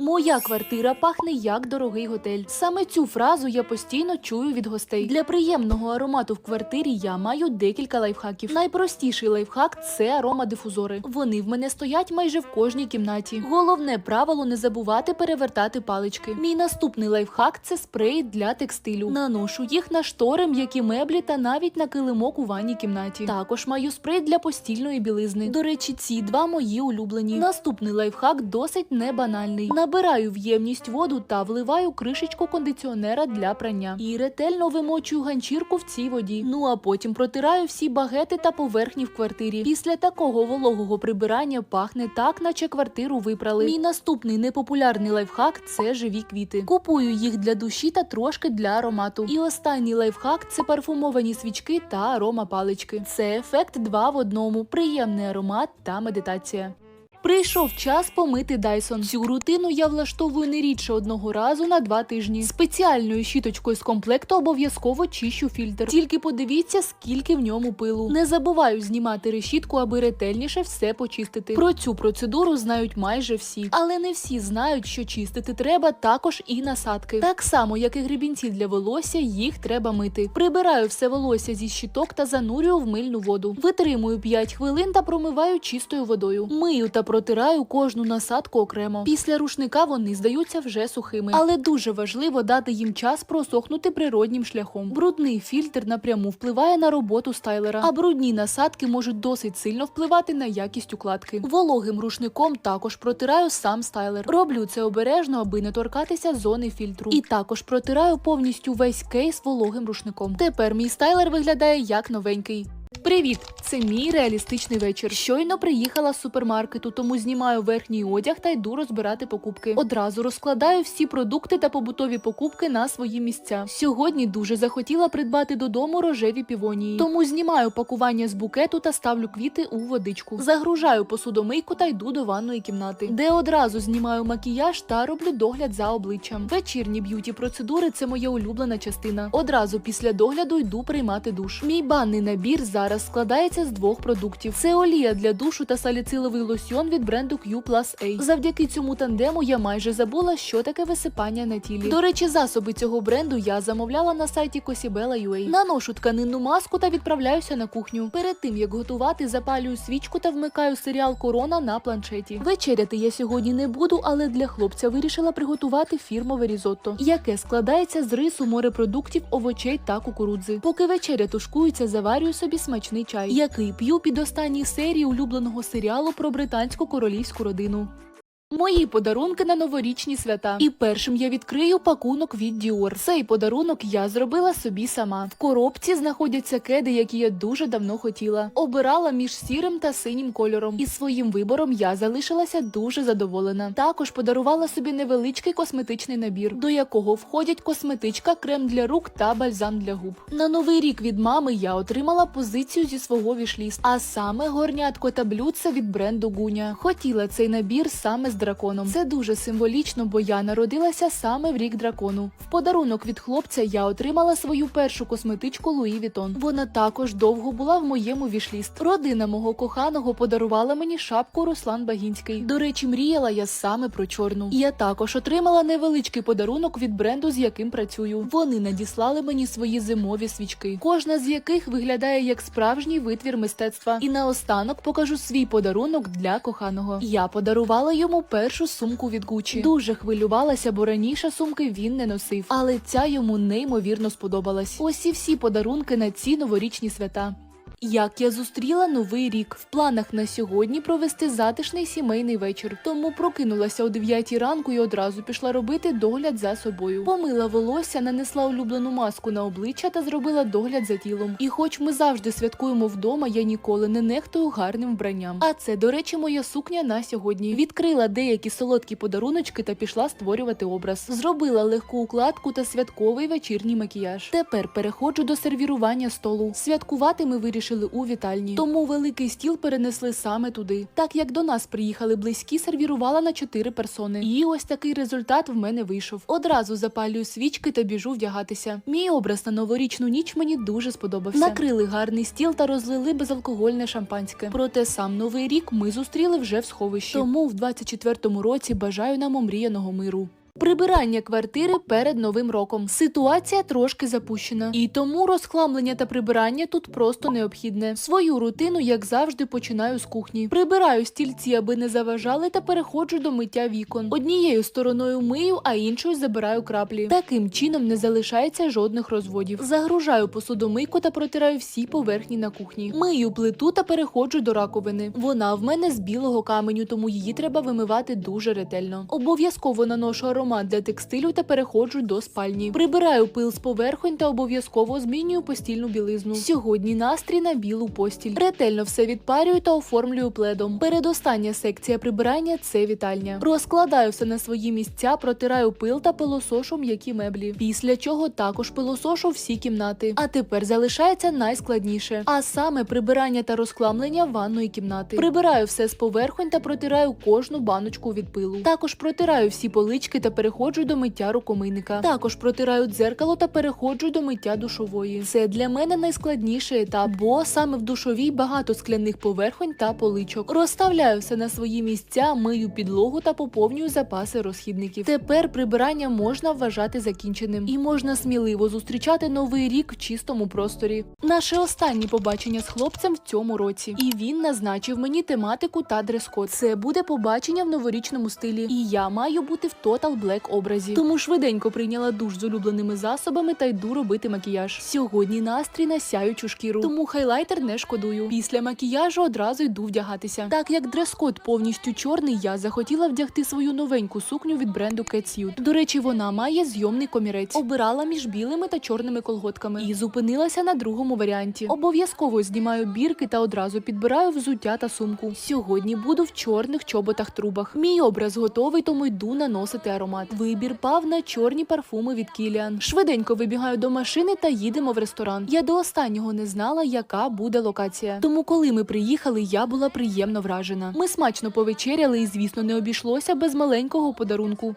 Моя квартира пахне як дорогий готель. Саме цю фразу я постійно чую від гостей. Для приємного аромату в квартирі я маю декілька лайфхаків. Найпростіший лайфхак це аромадифузори. Вони в мене стоять майже в кожній кімнаті. Головне правило не забувати перевертати палички. Мій наступний лайфхак це спрей для текстилю. Наношу їх на штори, м'які меблі та навіть на килимок у ванній кімнаті. Також маю спрей для постільної білизни. До речі, ці два мої улюблені. Наступний лайфхак досить не банальний. Набираю в ємність воду та вливаю кришечку кондиціонера для прання. І ретельно вимочую ганчірку в цій воді. Ну а потім протираю всі багети та поверхні в квартирі. Після такого вологого прибирання пахне так, наче квартиру випрали. Мій наступний непопулярний лайфхак це живі квіти. Купую їх для душі та трошки для аромату. І останній лайфхак це парфумовані свічки та аромапалички. Це ефект два в одному: приємний аромат та медитація. Прийшов час помити Dyson. Цю рутину я влаштовую не рідше одного разу на два тижні. Спеціальною щіточкою з комплекту обов'язково чищу фільтр. Тільки подивіться, скільки в ньому пилу. Не забуваю знімати решітку, аби ретельніше все почистити. Про цю процедуру знають майже всі, але не всі знають, що чистити треба також і насадки. Так само, як і гребінці для волосся, їх треба мити. Прибираю все волосся зі щиток та занурюю в мильну воду. Витримую 5 хвилин та промиваю чистою водою. Мию та протираю кожну насадку окремо. Після рушника вони здаються вже сухими, але дуже важливо дати їм час просохнути природнім шляхом. Брудний фільтр напряму впливає на роботу стайлера, а брудні насадки можуть досить сильно впливати на якість укладки. Вологим рушником також протираю сам стайлер. Роблю це обережно, аби не торкатися зони фільтру. І також протираю повністю весь кейс вологим рушником. Тепер мій стайлер виглядає як новенький. Привіт! Це мій реалістичний вечір. Щойно приїхала з супермаркету, тому знімаю верхній одяг та йду розбирати покупки. Одразу розкладаю всі продукти та побутові покупки на свої місця. Сьогодні дуже захотіла придбати додому рожеві півонії, тому знімаю пакування з букету та ставлю квіти у водичку. Загружаю посудомийку та йду до ванної кімнати, де одразу знімаю макіяж та роблю догляд за обличчям. Вечірні б'юті процедури це моя улюблена частина. Одразу після догляду йду приймати душ. Мій банний набір зараз складається з двох продуктів: це олія для душу та саліциловий лосьйон від бренду Q A. Завдяки цьому тандему я майже забула, що таке висипання на тілі. До речі, засоби цього бренду я замовляла на сайті Cosibella.ua. Наношу тканинну маску та відправляюся на кухню. Перед тим як готувати, запалюю свічку та вмикаю серіал Корона на планшеті. Вечеряти я сьогодні не буду, але для хлопця вирішила приготувати фірмове різотто, яке складається з рису, морепродуктів, овочей та кукурудзи. Поки вечеря тушкується, заварюю собі смачний чай, який п'ю під останній серії улюбленого серіалу про британську королівську родину. Мої подарунки на новорічні свята. І першим я відкрию пакунок від Dior. Цей подарунок я зробила собі сама. В коробці знаходяться кеди, які я дуже давно хотіла. Обирала між сірим та синім кольором. І своїм вибором я залишилася дуже задоволена. Також подарувала собі невеличкий косметичний набір, до якого входять косметичка, крем для рук та бальзам для губ. На новий рік від мами я отримала позицію зі свого вішліст, а саме горнятко та блюдце від бренду Гуня. Хотіла цей набір саме з драконом. Це дуже символічно, бо я народилася саме в рік дракону. В подарунок від хлопця я отримала свою першу косметичку Луї Вітон. Вона також довго була в моєму вішліст. Родина мого коханого подарувала мені шапку Руслан Багінський. До речі, мріяла я саме про чорну. Я також отримала невеличкий подарунок від бренду, з яким працюю. Вони надіслали мені свої зимові свічки, кожна з яких виглядає як справжній витвір мистецтва. І наостанок покажу свій подарунок для коханого. Я подарувала йому першу сумку від Гучі. Дуже хвилювалася, бо раніше сумки він не носив, але ця йому неймовірно сподобалась. Ось і всі подарунки на ці новорічні свята. Як я зустріла новий рік в планах на сьогодні провести затишний сімейний вечір. Тому прокинулася о 9 ранку і одразу пішла робити догляд за собою. Помила волосся, нанесла улюблену маску на обличчя та зробила догляд за тілом. І хоч ми завжди святкуємо вдома, я ніколи не нехтую гарним вбранням. А це, до речі, моя сукня на сьогодні. Відкрила деякі солодкі подаруночки та пішла створювати образ. Зробила легку укладку та святковий вечірній макіяж. Тепер переходжу до сервірування столу. Святкувати ми вирішили залишили у вітальні. Тому великий стіл перенесли саме туди. Так як до нас приїхали близькі, сервірувала на 4 персони. І ось такий результат в мене вийшов. Одразу запалюю свічки та біжу вдягатися. Мій образ на новорічну ніч мені дуже сподобався. Накрили гарний стіл та розлили безалкогольне шампанське. Проте сам новий рік ми зустріли вже в сховищі. Тому в 24-му році бажаю нам омріяного миру. Прибирання квартири перед новим роком. Ситуація трошки запущена, і тому розхламлення та прибирання тут просто необхідне. Свою рутину, як завжди, починаю з кухні. Прибираю стільці, аби не заважали, та переходжу до миття вікон. Однією стороною мию, а іншою забираю краплі. Таким чином не залишається жодних розводів. Загружаю посудомийку та протираю всі поверхні на кухні. Мию плиту та переходжу до раковини. Вона в мене з білого каменю, тому її треба вимивати дуже ретельно. Обов'язково наношу аромат для текстилю та переходжу до спальні. Прибираю пил з поверхонь та обов'язково змінюю постільну білизну. Сьогодні настрій на білу постіль. Ретельно все відпарюю та оформлюю пледом. Передостання секція прибирання це вітальня. Розкладаю все на свої місця, протираю пил та пилосошу м'які меблі. Після чого також пилосошу всі кімнати. А тепер залишається найскладніше, а саме прибирання та розкламлення ванної кімнати. Прибираю все з поверхонь та протираю кожну баночку від пилу. Також протираю всі полички та переходжу до миття рукомийника. Також протираю дзеркало та переходжу до миття душової. Це для мене найскладніший етап, бо саме в душовій багато скляних поверхонь та поличок. Розставляю все на свої місця, мию підлогу та поповнюю запаси розхідників. Тепер прибирання можна вважати закінченим і можна сміливо зустрічати новий рік в чистому просторі. Наше останнє побачення з хлопцем в цьому році, і він назначив мені тематику та дрес-код. Це буде побачення в новорічному стилі, і я маю бути в Total Black образі. Тому швиденько прийняла душ з улюбленими засобами та йду робити макіяж. Сьогодні настрій на сяючу шкіру, тому хайлайтер не шкодую. Після макіяжу одразу йду вдягатися. Так як дрес-код повністю чорний, я захотіла вдягти свою новеньку сукню від бренду Catsuit. До речі, вона має зйомний комірець. Обирала між білими та чорними колготками і зупинилася на другому варіанті. Обов'язково знімаю бірки та одразу підбираю взуття та сумку. Сьогодні буду в чорних чоботах трубах. Мій образ готовий, тому йду наносити аромат. Вибір пав на чорні парфуми від Кіліан. Швиденько вибігаю до машини та їдемо в ресторан. Я до останнього не знала, яка буде локація. Тому, коли ми приїхали, я була приємно вражена. Ми смачно повечеряли, і звісно, не обійшлося без маленького подарунку.